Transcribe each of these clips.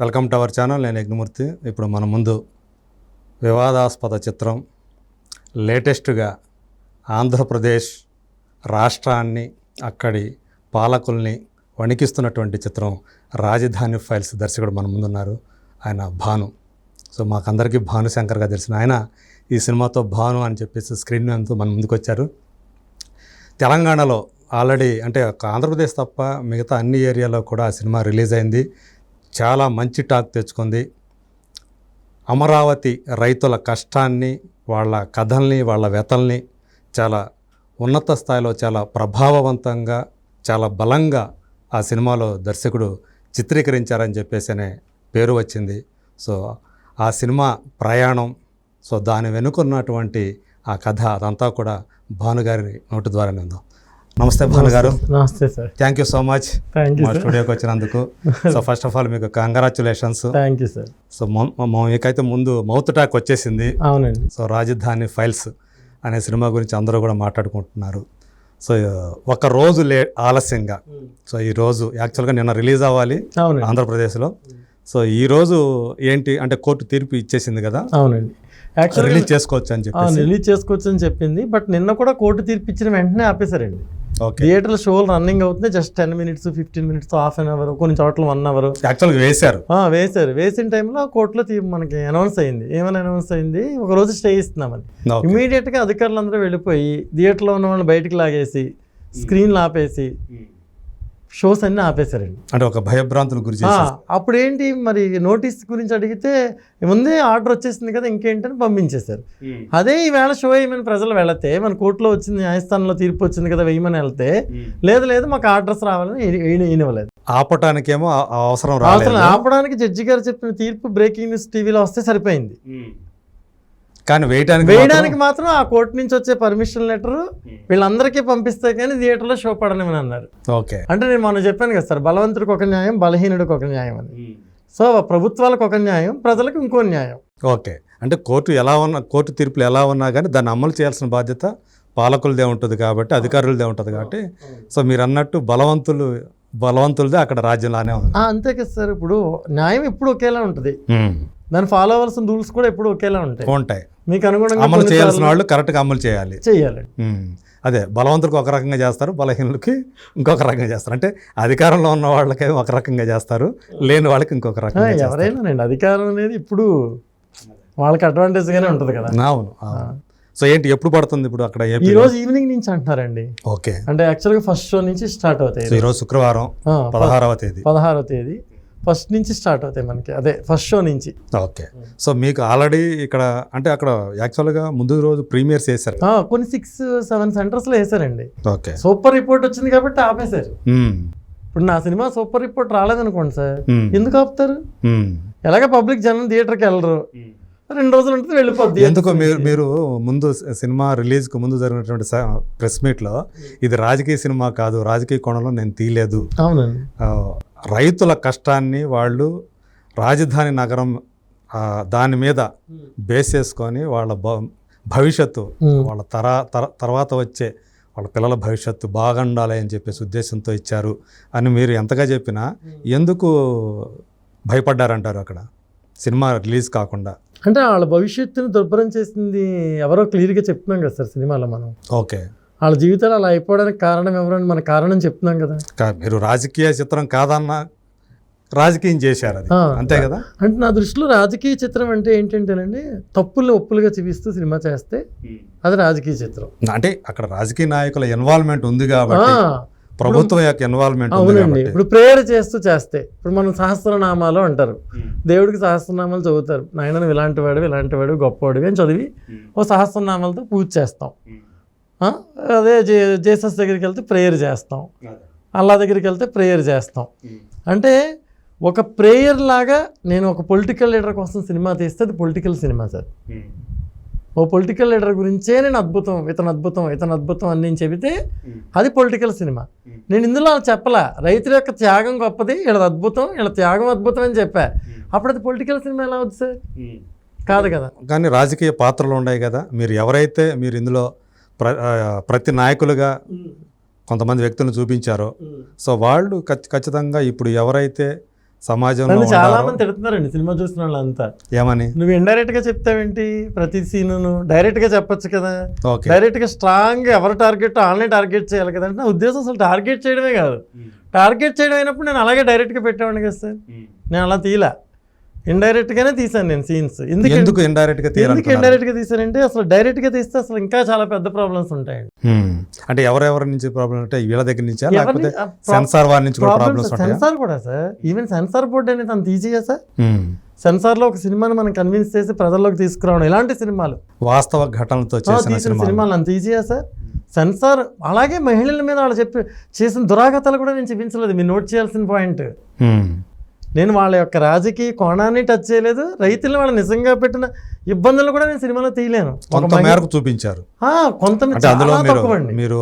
Welcome to our channel నేను యజ్ఞమూర్తి. ఇప్పుడు మన ముందు వివాదాస్పద చిత్రం లేటెస్ట్గా ఆంధ్రప్రదేశ్ రాష్ట్రాన్ని అక్కడి పాలకుల్ని వణికిస్తున్నటువంటి చిత్రం రాజధాని ఫైల్స్ దర్శకుడు మన ముందున్నారు ఆయన భాను. సో మాకందరికీ భానుశంకర్గా తెలిసిన ఆయన ఈ సినిమాతో భాను అని చెప్పేసి స్క్రీన్ నేమ్తో మన ముందుకు వచ్చారు. తెలంగాణలో ఆల్రెడీ అంటే ఒక ఆంధ్రప్రదేశ్ తప్ప మిగతా అన్ని ఏరియాలో కూడా ఆ సినిమా రిలీజ్ అయింది. చాలా మంచి టాక్ తెచ్చుకుంది. అమరావతి రైతుల కష్టాన్ని వాళ్ళ కథల్ని వాళ్ళ వ్యతల్ని చాలా ఉన్నత స్థాయిలో చాలా ప్రభావవంతంగా చాలా బలంగా ఆ సినిమాలో దర్శకుడు చిత్రీకరించారని చెప్పేసి అనే పేరు వచ్చింది. సో ఆ సినిమా ప్రయాణం సో దాని వెనుకున్నటువంటి ఆ కథ అదంతా కూడా భానుగారి నోటి ద్వారానే ఉందాం. నమస్తే భానుగారు నమస్తే sir. Thank you so much మా స్టూడియోకి వచ్చినందుకు. సో ఫస్ట్ ఆఫ్ ఆల్ మీకు congratulations thank you sir so మీకైతే ముందు మౌత్ టాక్ వచ్చేసింది. అవునండి. సో రాజధాని ఫైల్స్ అనే సినిమా గురించి అందరూ కూడా మాట్లాడుకుంటున్నారు. సో ఒక రోజు లే ఆలస్యంగా. సో ఈ రోజు యాక్చువల్గా నిన్న రిలీజ్ అవ్వాలి ఆంధ్రప్రదేశ్లో. సో ఈ రోజు ఏంటి అంటే కోర్టు తీర్పు ఇచ్చేసింది కదా. అవునండి. యాక్చువల్గా రిలీజ్ చేసుకోవచ్చు అని చెప్పి రిలీజ్ చేసుకోవచ్చు అని చెప్పింది. బట్ నిన్న కూడా కోర్టు తీర్పు ఇచ్చిన వెంటనే ఆపేశారండి. ఓకే థియేటర్లో షోలు రన్నింగ్ అవుతుంది just ten minutes fifteen minutes half an hour కొన్ని చోట్ల వన్ అవర్ యాక్చువల్గా వేశారు. వేశారు. వేసిన టైంలో కోర్టులో తీ- మనకి అనౌన్స్ అయింది. ఏమని అనౌన్స్ అయింది? ఒక రోజు స్టే ఇస్తున్నామని. ఇమీడియట్గా అధికారులందరూ వెళ్ళిపోయి థియేటర్లో ఉన్న వాళ్ళని బయటికి లాగేసి స్క్రీన్లు ఆపేసి షోస్ అన్నీ ఆపేశారండి. అంటే ఒక భయభ్రాంతులు గురి ఆ, చేసి అప్పుడు ఏంటి మరి నోటీస్ గురించి అడిగితే ముందే ఆర్డర్ వచ్చేసింది కదా ఇంకేంటని పంపించేశారు. అదే ఈవేళ షో వేయమని ప్రజలు వెళితే మన కోర్టులో వచ్చింది న్యాయస్థానంలో తీర్పు వచ్చింది కదా వేయమని వెళ్తే లేదు లేదు మాకు ఆర్డర్స్ రావాలని ఈయన- ఈయన- ఈయనవ్వలేదు ఆపటానికేమో అవసరం రాలేదు. అవసరం ఆపడానికి జడ్జి గారు చెప్పిన తీర్పు బ్రేకింగ్ న్యూస్ టీవీలో వస్తే సరిపోయింది. కానీ వేయటానికి వేయడానికి మాత్రం ఆ కోర్టు నుంచి వచ్చే పర్మిషన్ లెటర్ వీళ్ళందరికీ పంపిస్తే కానీ థియేటర్లో షో పడనివని అన్నారు. ఓకే. అంటే నేను మొన్న చెప్పాను కదా సార్ బలవంతుడికి ఒక న్యాయం బలహీనుడికి ఒక న్యాయం అని. సో ప్రభుత్వాలకు ఒక న్యాయం ప్రజలకు ఇంకో న్యాయం. ఓకే. అంటే కోర్టు ఎలా ఉన్న కోర్టు తీర్పులు ఎలా ఉన్నా కానీ దాన్ని అమలు చేయాల్సిన బాధ్యత పాలకులదే ఉంటుంది కాబట్టి అధికారులదే ఉంటుంది కాబట్టి. సో మీరు అన్నట్టు బలవంతులు బలవంతులదే అక్కడ రాజ్యంలానే ఉంది. ఆ, అంతే కదా సార్ ఇప్పుడు న్యాయం ఎప్పుడు ఒకేలా ఉంటుంది. ఉమ్. దాన్ని ఫాలో అవ్వాల్సిన రూల్స్ కూడా ఎప్పుడు ఒకేలా ఉంటాయి. ఉంటాయి. మీకు అనుగుణంగా అమలు చేయాల్సిన వాళ్ళు కరెక్ట్గా అమలు చేయాలి. చేయాలి. అదే బలవంతులకు ఒక రకంగా చేస్తారు బలహీనులకి ఇంకొక రకంగా చేస్తారు. అంటే అధికారంలో ఉన్న వాళ్ళకి ఒక రకంగా చేస్తారు లేని వాళ్ళకి ఇంకొక రకంగా ఎవరైనానండి అధికారం అనేది ఇప్పుడు వాళ్ళకి అడ్వాంటేజ్ గానే ఉంటుంది కదా. అవును. సో ఏంటి ఎప్పుడు పడుతుంది ఇప్పుడు అక్కడ ఈ రోజు ఈవినింగ్ నుంచి అంటున్నారండి. ఓకే. అంటే యాక్చువల్గా ఫస్ట్ షో నుంచి స్టార్ట్ అవుతాయి సో ఈరోజు శుక్రవారం పదహారవ తేదీ. పదహారో తేదీ. ఫస్ట్ నుంచి స్టార్ట్ అవుతాయి మనకి. అదే ఫస్ట్ షో నుంచి. ఓకే. సో మీకు ఆల్రెడీ ఇక్కడ అంటే అక్కడ యాక్చువల్గా ముందు రోజు ప్రీమియర్స్ చేశారు ఆ, కొన్ని సిక్స్ సెవెన్ సెంటర్స్లో వేసారండి ఓకే. సూపర్ రిపోర్ట్ వచ్చింది కాబట్టి ఆపేశారు. ఇప్పుడు నా సినిమా సూపర్ రిపోర్ట్ రాలేదనుకోండి సార్. ఎందుకు ఆపుతారు. ఎలాగ పబ్లిక్ జనం థియేటర్కి వెళ్ళరు? రెండు రోజులు ఉంటుంది వెళ్ళిపోద్ది. ఎందుకో మీరు మీరు ముందు సినిమా రిలీజ్కి ముందు జరిగినటువంటి ప్రెస్ మీట్లో ఇది రాజకీయ సినిమా కాదు రాజకీయ కోణంలో నేను తీయలేదు. అవునండి. రైతుల కష్టాన్ని వాళ్ళు రాజధాని నగరం దాని మీద బేస్ చేసుకొని వాళ్ళ భ- భవిష్యత్తు. వాళ్ళ తర తర- తర్వాత వచ్చే వాళ్ళ పిల్లల భవిష్యత్తు బాగుండాలి అని చెప్పేసి ఉద్దేశంతో ఇచ్చారు అని మీరు ఎంతగా చెప్పినా ఎందుకు భయపడ్డారంటారు అక్కడ? సినిమా రిలీజ్ కాకుండా. అంటే వాళ్ళ భవిష్యత్తుని దుర్భరం చేసింది ఎవరో క్లియర్గా చెప్తున్నాం కదా సార్ సినిమాలో మనం. ఓకే. వాళ్ళ జీవితాలు అలా అయిపోవడానికి కారణం ఎవరో అని మన కారణం చెప్తున్నాం కదా. కా- మీరు రాజకీయ చిత్రం కాదన్న రాజకీయం చేశారు అది. అంతే కదా? అంటే నా దృష్టిలో రాజకీయ చిత్రం అంటే ఏంటంటేనండి తప్పుల్ని ఒప్పులుగా చూపిస్తూ సినిమా చేస్తే అది రాజకీయ చిత్రం. అంటే అక్కడ రాజకీయ నాయకుల ఇన్వాల్వ్మెంట్ ఉంది కాబట్టి ప్రభుత్వం యొక్క ఇన్వాల్వ్మెంట్ అవునండి. ఇప్పుడు ప్రేయర్ చేస్తూ చేస్తే ఇప్పుడు మనం సహస్రనామాలు అంటారు. దేవుడికి సహస్రనామాలు చదువుతారు. నాయన ఇలాంటి వాడు ఇలాంటి వాడు గొప్పవాడు అని చదివి ఓ సహస్రనామాలతో పూజ చేస్తాం. ఆ, అదే జే జేసస్ దగ్గరికి వెళ్తే ప్రేయర్ చేస్తాం. అల్లా దగ్గరికి వెళ్తే ప్రేయర్ చేస్తాం. అంటే ఒక ప్రేయర్ లాగా నేను ఒక పొలిటికల్ లీడర్ కోసం సినిమా తీస్తే అది పొలిటికల్ సినిమా సార్. ఓ పొలిటికల్ లీడర్ గురించే నేను అద్భుతం ఇతను అద్భుతం ఇతను అద్భుతం అని నేను చెబితే అది పొలిటికల్ సినిమా నేను ఇందులో అలా చెప్పలా రైతుల యొక్క త్యాగం గొప్పది వీళ్ళది అద్భుతం వీళ్ళ త్యాగం అద్భుతం అని చెప్పా. అప్పుడు అది పొలిటికల్ సినిమా ఎలా అవుతుంది సార్? కాదు కదా. కానీ రాజకీయ పాత్రలు ఉన్నాయి కదా మీరు ఎవరైతే మీరు ఇందులో ప్ర ప్రతి నాయకులుగా కొంతమంది వ్యక్తులను చూపించారో సో వాళ్ళు ఖచ్- ఖచ్చితంగా ఇప్పుడు ఎవరైతే సమాజంలో చాలా మంది తిడుతున్నారండి సినిమా చూసిన వాళ్ళంతా. ఏమని? నువ్వు ఇండైరెక్ట్గా చెప్తావేంటి? ప్రతి సీను డైరెక్ట్గా చెప్పొచ్చు కదా. డైరెక్ట్గా స్ట్రాంగ్ ఎవరు టార్గెట్ ఆన్లైన్ టార్గెట్ చేయాలి కదా అంటే నా ఉద్దేశం అసలు టార్గెట్ చేయడమే కాదు. టార్గెట్ చేయడం అయినప్పుడు నేను అలాగే డైరెక్ట్గా పెట్టేవాడిని కదా సార్. నేను అలా తీలా ఇండైరెక్ట్ గానే తీసాను నేను సీన్స్ ఎందుకు ఎందుకు ఇండైరెక్ట్గా ఎందుకు ఇండైరెక్ట్గా తీసానంటే అసలు డైరెక్ట్గా తీస్తే అసలు ఇంకా చాలా పెద్ద ప్రాబ్లమ్స్ ఉంటాయండి. అంటే ఎవరెవరి నుంచి ప్రాబ్లం అంటే వీళ్ళ దగ్గర నుంచా? లేకపోతే సెన్సార్ వారి నుంచి కూడా ప్రాబ్లమ్స్ ఉంటాయా? సెన్సార్ కూడా సార్. ఈవెన్ సెన్సార్ బోర్డ్ అనేది అంత ఈజీగా సార్? హ్మ్. సెన్సార్లో ఒక సినిమాని మనం కన్విన్స్ చేసి ప్రజల్లోకి తీసుకురావడం ఇలాంటి సినిమాలు. వాస్తవ ఘటనలతో చేసిన సినిమాలు. అంత ఈజీయా సార్. సెన్సార్ అలాగే మహిళల మీద వాళ్ళు చెప్పి చేసిన దురాగతాలు కూడా నేను చూపించలేదు. మీరు నోట్ చేయాల్సిన పాయింట్ నేను వాళ్ళ యొక్క రాజకీయ కోణాన్ని టచ్ చేయలేదు. రైతులు వాళ్ళు నిజంగా పెట్టిన ఇబ్బందులు కూడా నేను సినిమాలో తీయలేను. కొంత మేరకు చూపించారు. కొంత మీరు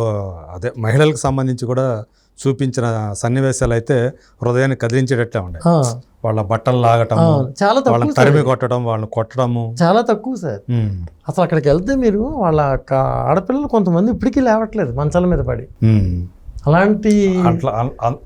అదే మహిళలకు సంబంధించి కూడా చూపించిన సన్నివేశాలు అయితే హృదయాన్ని కదిలించేటట్లే ఉండే వాళ్ళ బట్టలు లాగటం చాలా వాళ్ళని తరిమి కొట్టడం వాళ్ళని కొట్టడము. చాలా తక్కువ సార్. అసలు అక్కడికి వెళ్తే మీరు వాళ్ళ ఆడపిల్లలు కొంతమంది ఇప్పటికీ లేవట్లేదు మంచాల మీద పడి. అలాంటి అట్లా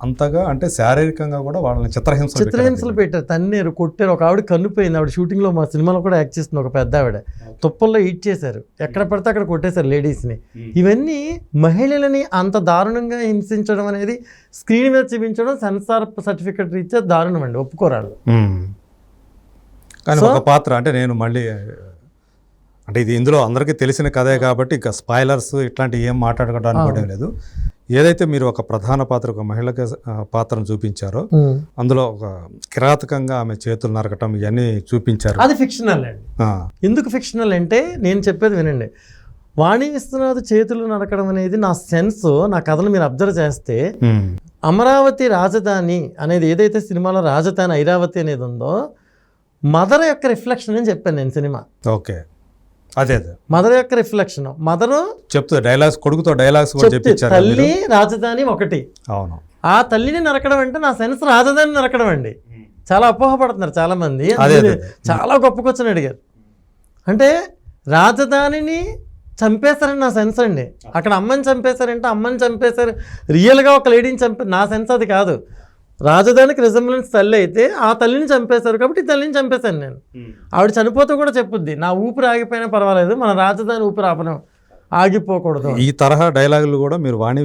అంతగా అంటే శారీరకంగా కూడా వాళ్ళని చిత్రహింసలు చిత్రహింసలు పెట్టారు. తన్నేరు కొట్టారు. ఒక ఆవిడ కన్నుపోయింది ఆవిడ షూటింగ్లో మా సినిమాలో కూడా యాక్ట్ చేస్తుంది ఒక పెద్ద ఆవిడ. తుప్పల్లో ఈట్ చేశారు. ఎక్కడ పడితే అక్కడ కొట్టేశారు లేడీస్ని ఇవన్నీ మహిళలని అంత దారుణంగా హింసించడం అనేది స్క్రీన్ మీద చూపించడం సెన్సార్ సర్టిఫికెట్ రీత్యా దారుణం అండి. ఒప్పుకోరాళ్ళు హ్మ్. కానీ ఒక పాత్ర అంటే నేను మళ్ళీ అంటే ఇది ఇందులో అందరికీ తెలిసిన కథే కాబట్టి ఇక స్పాయిలర్స్ ఇట్లాంటివి ఏం మాట్లాడుకోవడానికి లేదు. ఏదైతే మీరు ఒక ప్రధాన పాత్ర ఒక మహిళకి ఆ, పాత్రను చూపించారో అందులో ఒక కిరాతకంగా ఆమె చేతులు నరకటం ఇవన్నీ చూపించారు. అది ఫిక్షనల్ అండి. ఎందుకు ఫిక్షనల్ అంటే నేను చెప్పేది వినండి. వాణి విశ్వనాథ్ చేతులు నరకడం అనేది నా సెన్స్ నా కథను మీరు అబ్జర్వ్ చేస్తే. అమరావతి రాజధాని అనేది ఏదైతే సినిమాలో రాజధాని ఐరావతి అనేది ఉందో మదర్ యొక్క రిఫ్లెక్షన్ అని చెప్పాను నేను సినిమా. ఓకే. అదే అదే. మదర్ యొక్క రిఫ్లెక్షన్ మదరు చెప్తూ డైలాగ్స్ కొడుకుతో డైలాగ్స్? తల్లి రాజధాని ఒకటి. అవును. ఆ తల్లిని నరకడం అంటే నా సెన్స్ రాజధాని నరకడం అండి. చాలా అపోహపడుతున్నారు చాలా మంది. చాలా గొప్పకొచ్చని అడిగారు. అంటే రాజధానిని చంపేశారని నా సెన్స్ అండి. అక్కడ అమ్మని చంపేశారంటే అమ్మని చంపేశారు. రియల్గా ఒక లేడీని చంపే నా సెన్స్ అది కాదు. రాజధానికి రిజంబ్లెన్స్ తల్లి అయితే ఆ తల్లిని చంపేశారు కాబట్టి ఈ తల్లిని చంపేశాను నేను. ఆవిడ చనిపోతే కూడా చెప్పుద్ది నా ఊపిరి ఆగిపోయినా పర్వాలేదు మన రాజధాని ఊపిరి ఆపలేం ఆగిపోకూడదు ఈ తరహా డైలాగులు కూడా మీరు వాణి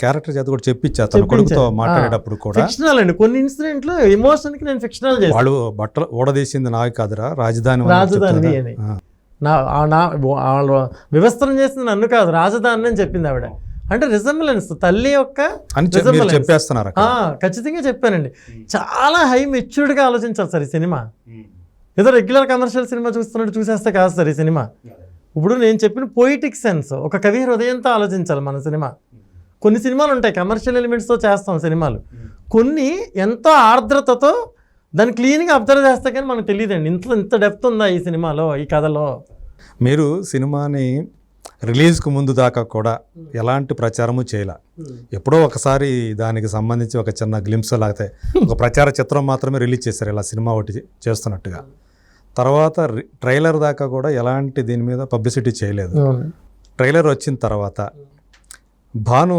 క్యారెక్టర్ చేత కూడా చెప్పించారు తన కొడుకుతో. మాట్లాడేటప్పుడు కూడా. ఫిక్షనల్ అండి కొన్ని ఇన్సిడెంట్లు ఎమోషన్కి నేను ఫిక్షనల్ చేస్తాను వాళ్ళు బట్టలు ఊడదీసింది నావి కాదురా రాజధాని రాజధాని? అని. నా ఆ- నా వాళ్ళు వివస్త్రం చేసింది నన్ను కాదు రాజధాని అని చెప్పింది ఆవిడ. అంటే రిజంబులెన్స్ తల్లి యొక్క. చెప్పేస్తున్నారు ఖచ్చితంగా చెప్పానండి. చాలా హై మెచ్యూర్డ్గా ఆలోచించాలి సార్ ఈ సినిమా. ఏదో రెగ్యులర్ కమర్షియల్ సినిమా చూస్తున్నట్టు చూసేస్తే కాదు సార్ ఈ సినిమా. ఇప్పుడు నేను చెప్పిన పోయిటిక్ సెన్స్ ఒక కవి హృదయంతో ఆలోచించాలి మన సినిమా. కొన్ని సినిమాలు ఉంటాయి కమర్షియల్ ఎలిమెంట్స్తో చేస్తాం సినిమాలు. కొన్ని ఎంతో ఆర్ద్రతతో దాన్ని క్లీన్గా అబ్జర్వ్ చేస్తే కానీ మనకు తెలియదండి. ఇంత ఇంత డెప్త్ ఉందా ఈ సినిమాలో ఈ కథలో? మీరు సినిమాని రిలీజ్కు ముందు దాకా కూడా ఎలాంటి ప్రచారము చేయలే. ఎప్పుడో ఒకసారి దానికి సంబంధించి ఒక చిన్న గ్లిమ్స్ లాగితే ఒక ప్రచార చిత్రం మాత్రమే రిలీజ్ చేశారు ఇలా సినిమా ఒకటి చేస్తున్నట్టుగా. తర్వాత ట్రైలర్ దాకా కూడా ఎలాంటి దీని మీద పబ్లిసిటీ చేయలేదు. ట్రైలర్ వచ్చిన తర్వాత భాను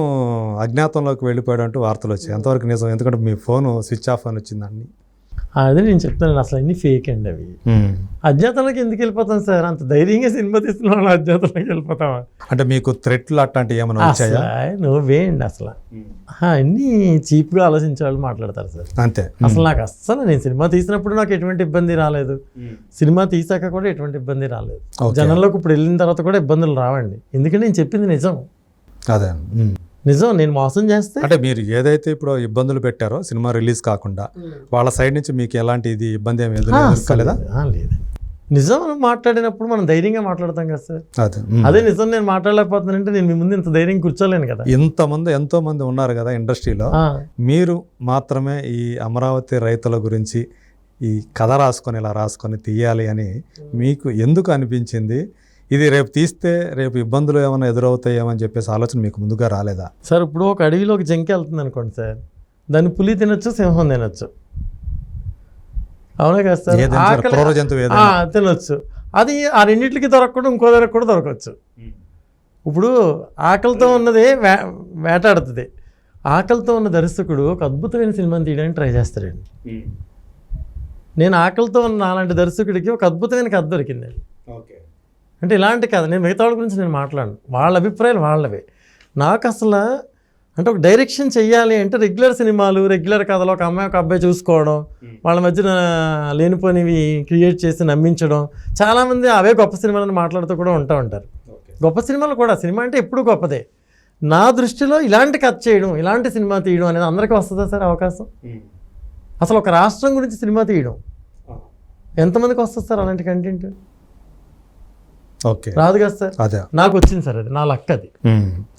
అజ్ఞాతంలోకి వెళ్ళిపోయాడు అంటూ వార్తలు వచ్చాయి. ఎంతవరకు నిజం. ఎందుకంటే మీ ఫోన్ స్విచ్ ఆఫ్ అని వచ్చిందండి అదే నేను చెప్తాను అసలు అన్ని ఫేక్ అండి అవి. అజ్ఞాతంలోకి ఎందుకు వెళ్ళిపోతాం సార్? అంత ధైర్యంగా సినిమా తీస్తున్న వాళ్ళు అజ్ఞాతంలోకి వెళ్ళిపోతామా? అంటే మీకు థ్రెట్లు అట్లాంటివి ఏమైనా వచ్చాయా? అసలు నువ్వే అండి అసలు? అన్నీ చీప్గా ఆలోచించే వాళ్ళు మాట్లాడతారు సార్. అంతే. అసలు నాకు అస్సలు నేను సినిమా తీసినప్పుడు నాకు ఎటువంటి ఇబ్బంది రాలేదు. సినిమా తీసాక కూడా ఎటువంటి ఇబ్బంది రాలేదు. జనంలోకి ఇప్పుడు వెళ్ళిన తర్వాత కూడా ఇబ్బందులు రావండి. ఎందుకంటే నేను చెప్పింది నిజం. అదే. నిజం నేను మోసం చేస్తే? అంటే మీరు ఏదైతే ఇప్పుడు ఇబ్బందులు పెట్టారో సినిమా రిలీజ్ కాకుండా వాళ్ళ సైడ్ నుంచి మీకు ఎలాంటి ఇది ఇబ్బంది ఏమి ఎదుర్కోలేదా లేదు. నిజం మాట్లాడినప్పుడు మనం ధైర్యంగా మాట్లాడతాం కదా సార్. అదే. అదే నిజం నేను మాట్లాడలేకపోతున్నానంటే నేను మీ ముందు ఇంత ధైర్యం కూర్చోలేను కదా. ఇంతమంది ఎంతో మంది ఉన్నారు కదా ఇండస్ట్రీలో. మీరు మాత్రమే ఈ అమరావతి రైతుల గురించి ఈ కథ రాసుకొని ఇలా రాసుకొని తీయాలి అని మీకు ఎందుకు అనిపించింది? ఇది రేపు తీస్తే రేపు ఇబ్బందులు ఏమైనా ఎదురవుతాయేమో అని చెప్పేసి ఆలోచన మీకు ముందుగా రాలేదా? సార్ ఇప్పుడు ఒక అడవిలో ఒక జంకి వెళ్తుంది అనుకోండి సార్. దాన్ని పులి తినొచ్చు సింహం తినొచ్చు. అవునా కదా సార్? ఆకలి- తినొచ్చు. అది ఆ రెండింటికి దొరకకుండా ఇంకో దగ్గర కూడా దొరకవచ్చు. ఇప్పుడు ఆకలితో ఉన్నది వే వేటాడుతుంది. ఆకలితో ఉన్న దర్శకుడు ఒక అద్భుతమైన సినిమాని తీయడానికి ట్రై చేస్తాడండి. నేను ఆకలితో ఉన్న నాలాంటి దర్శకుడికి ఒక అద్భుతమైన కథ దొరికిందండి. ఓకే. అంటే ఇలాంటి కథ నేను మిగతా వాళ్ళ గురించి నేను మాట్లాడను. వాళ్ళ అభిప్రాయాలు వాళ్ళవే. నాకు అసలు అంటే ఒక డైరెక్షన్ చెయ్యాలి అంటే రెగ్యులర్ సినిమాలు రెగ్యులర్ కథలు ఒక అమ్మాయి ఒక అబ్బాయి చూసుకోవడం వాళ్ళ మధ్యన లేనిపోనివి క్రియేట్ చేసి నమ్మించడం. చాలామంది అవే గొప్ప సినిమాలను మాట్లాడుతూ కూడా ఉంటా ఉంటారు. గొప్ప సినిమాలు కూడా సినిమా అంటే ఎప్పుడు గొప్పదే. నా దృష్టిలో ఇలాంటి కథ చేయడం ఇలాంటి సినిమా తీయడం అనేది అందరికీ వస్తుందా సార్ అవకాశం? అసలు ఒక రాష్ట్రం గురించి సినిమా తీయడం ఎంతమందికి వస్తుంది సార్ అలాంటి కంటెంట్? రాదు కదా సార్? అదే. నాకు వచ్చింది సార్ అది. నా లక్ అది.